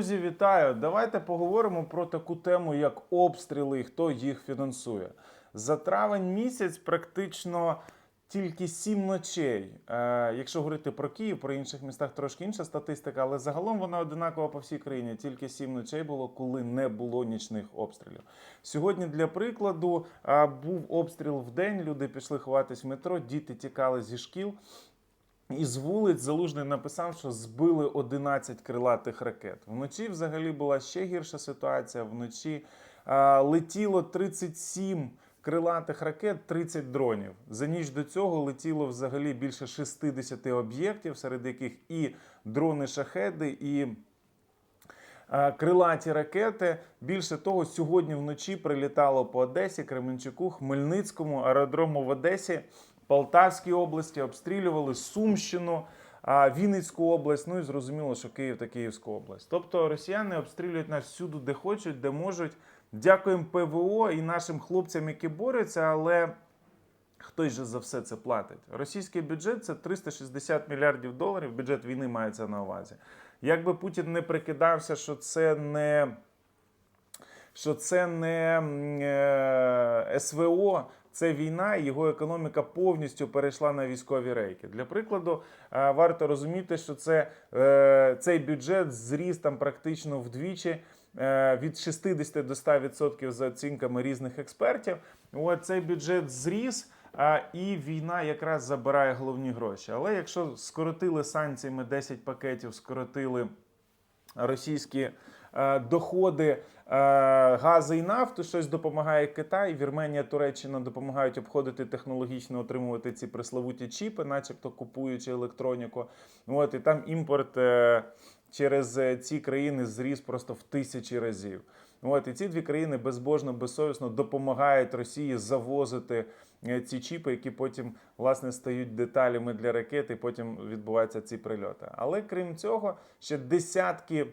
Друзі, вітаю! Давайте поговоримо про таку тему, як обстріли і хто їх фінансує. За травень місяць практично тільки сім ночей. Е, якщо говорити про Київ, про інших містах трошки інша статистика, але загалом вона одинакова по всій країні. Тільки сім ночей було, коли не було нічних обстрілів. Сьогодні, для прикладу, е, був обстріл в день. Люди пішли ховатись в метро, діти тікали зі шкіл. Із вулиць Залужний написав, що збили 11 крилатих ракет. Вночі взагалі була ще гірша ситуація. Вночі а, летіло 37 крилатих ракет, 30 дронів. За ніч до цього летіло взагалі більше 60 об'єктів, серед яких і дрони шахеди, і Е, крилаті ракети. Більше того, сьогодні вночі прилітало по Одесі, Кременчуку, Хмельницькому, аеродрому в Одесі, Полтавській області, обстрілювали Сумщину. Вінницьку область, ну і зрозуміло, що Київ та Київську область. Тобто росіяни обстрілюють нас всюди, де хочуть, де можуть. Дякуємо ПВО і нашим хлопцям, які борються, але хтось же за все це платить. Російський бюджет це 360 мільярдів доларів. Бюджет війни мається на увазі. Якби Путін не прикидався, що це не що це не е, СВО, це війна, і його економіка повністю перейшла на військові рейки. Для прикладу, е, варто розуміти, що це, е, цей бюджет зріс там практично вдвічі. Від 60 до 100% за оцінками різних експертів. От цей бюджет зріс, і війна якраз забирає головні гроші. Але якщо скоротили санкціями 10 пакетів, скоротили російські доходи е, газу і нафту, щось допомагає Китай, Вірменія, Туреччина допомагають обходити технологічно отримувати ці пресловуті чіпи, начебто купуючи електроніку. От і там імпорт е, через е, ці країни зріс просто в тисячі разів. От і ці дві країни безбожно, безсовісно допомагають Росії завозити е, ці чіпи, які потім власне стають деталями для ракет, і потім відбуваються ці прильоти. Але крім цього, ще десятки.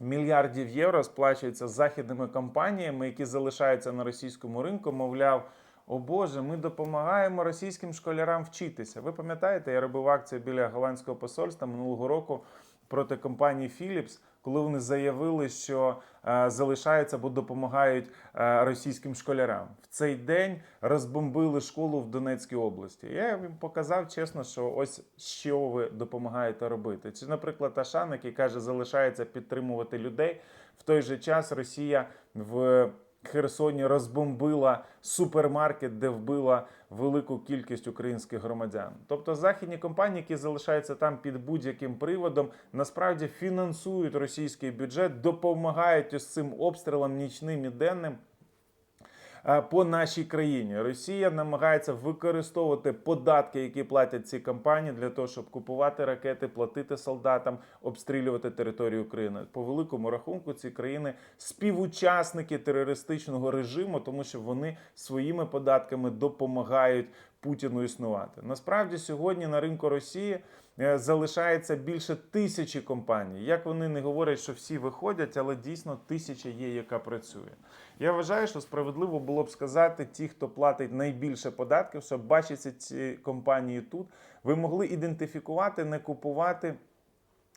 Мільярдів євро сплачується західними компаніями, які залишаються на російському ринку. Мовляв, о Боже, ми допомагаємо російським школярам вчитися. Ви пам'ятаєте, я робив акцію біля голландського посольства минулого року проти компанії Philips, коли вони заявили, що е, залишаються або допомагають е, російським школярам. В цей день розбомбили школу в Донецькій області. Я їм показав чесно, що ось що ви допомагаєте робити. Чи, наприклад, Ашан, який каже, залишається підтримувати людей. В той же час Росія в Херсоні розбомбила супермаркет, де вбила велику кількість українських громадян. Тобто західні компанії, які залишаються там під будь-яким приводом, насправді фінансують російський бюджет, допомагають із цим обстрілам нічним і денним. Е, По нашій країні Росія намагається використовувати податки, які платять ці компанії, для того, щоб купувати ракети, платити солдатам, обстрілювати територію України. По великому рахунку, ці країни співучасники терористичного режиму, тому що вони своїми податками допомагають Путіну існувати. Насправді сьогодні на ринку Росії залишається більше тисячі компаній. Як вони не говорять, що всі виходять, але дійсно тисяча є, яка працює. Я вважаю, що справедливо було б сказати, ті, хто платить найбільше податків, щоб бачиться ці компанії тут, ви могли ідентифікувати, не купувати.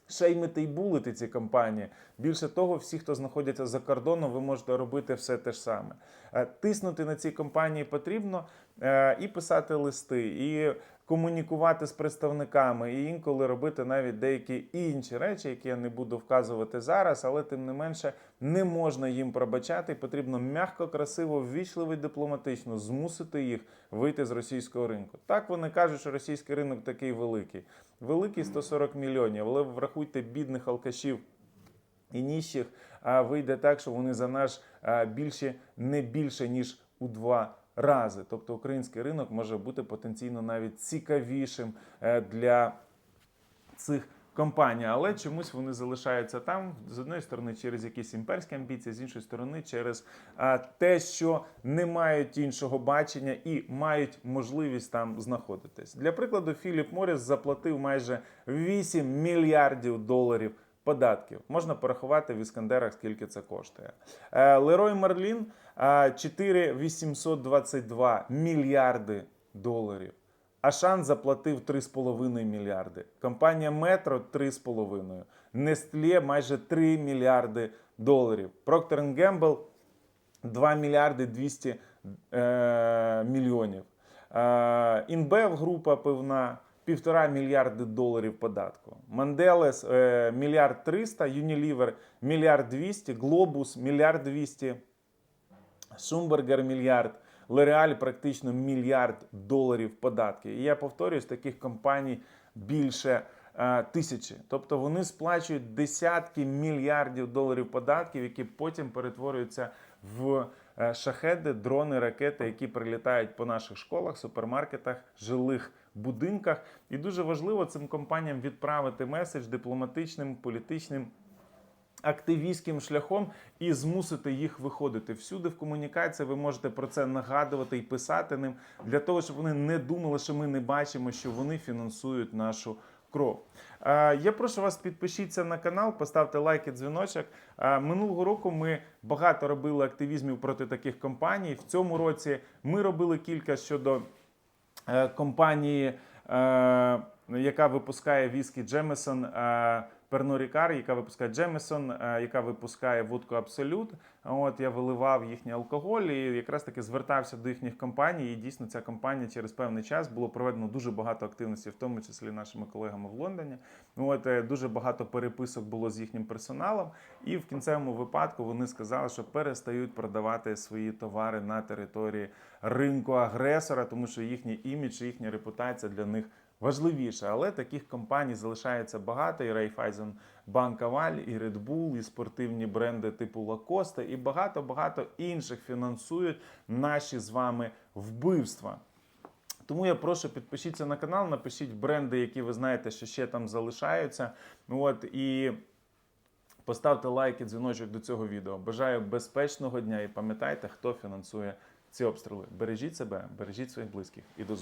Шеймити і булити ці компанії. Більше того, всі, хто знаходяться за кордоном, ви можете робити все те ж саме. Е, Тиснути на ці компанії потрібно е, і писати листи, і комунікувати з представниками, і інколи робити навіть деякі інші речі, які я не буду вказувати зараз, але тим не менше не можна їм пробачати. Потрібно м'яко, красиво, ввічливо і дипломатично змусити їх вийти з російського ринку. Так вони кажуть, що російський ринок такий великий. Великий 140 мільйонів, але врахуйте бідних алкашів і ніщих, а вийде так, що вони за наш більше не більше ніж у два рази. Тобто український ринок може бути потенційно навіть цікавішим е, для цих компаній, але чомусь вони залишаються там з одної сторони через якісь імперські амбіції, з іншої сторони, через а, те, що не мають іншого бачення і мають можливість там знаходитись. Для прикладу, Філіп Моріс заплатив майже 8 мільярдів доларів. Податків можна порахувати в іскандерах, скільки це коштує. Е, Лерой Марлін е, 4 822 мільярди доларів. Ашан заплатив 3,5 мільярди. Компанія Метро 3,5. Nestlé майже 3 мільярди доларів. Procter Gamble 2 мільярди 200 е, мільйонів. Е, Інбев група пивна півтора мільярди доларів податку. Манделес е, мільярд 300, Unilever мільярд 200, Глобус мільярд 200, Шумбергер мільярд, Лореаль практично мільярд доларів податки. І я повторюсь, таких компаній більше е, тисячі. Тобто вони сплачують десятки мільярдів доларів податків, які потім перетворюються в е, шахеди, дрони, ракети, які прилітають по наших школах, супермаркетах, жилих будинках. І дуже важливо цим компаніям відправити меседж дипломатичним, політичним активістським шляхом і змусити їх виходити всюди в комунікації. Ви можете про це нагадувати і писати ним для того, щоб вони не думали, що ми не бачимо, що вони фінансують нашу. Кров. Я прошу вас підпишіться на канал, поставте лайк і дзвіночок. Минулого року ми багато робили активізмів проти таких компаній. В цьому році ми робили кілька щодо компанії, е, яка випускає віскі Джемесон. Е, Перно Рікар, яка випускає Джемесон, е, яка випускає водку Абсолют. От я виливав їхній алкоголь і якраз таки звертався до їхніх компаній. І дійсно ця компанія через певний час було проведено дуже багато активності, в тому числі нашими колегами в Лондоні. От е, дуже багато переписок було з їхнім персоналом. І в кінцевому випадку вони сказали, що перестають продавати свої товари на території ринку агресора, тому що їхній імідж, їхня репутація для них важливіше. Але таких компаній залишається багато. І Raiffeisen Bank Aval, і Red Bull, і спортивні бренди типу Lacoste, і багато-багато інших фінансують наші з вами вбивства. Тому я прошу підпишіться на канал, напишіть бренди, які ви знаєте, що ще там залишаються. От і поставте лайк і дзвіночок до цього відео. Бажаю безпечного дня і пам'ятайте, хто фінансує ці обстріли. Бережіть себе, бережіть своїх близьких і до зустрічі.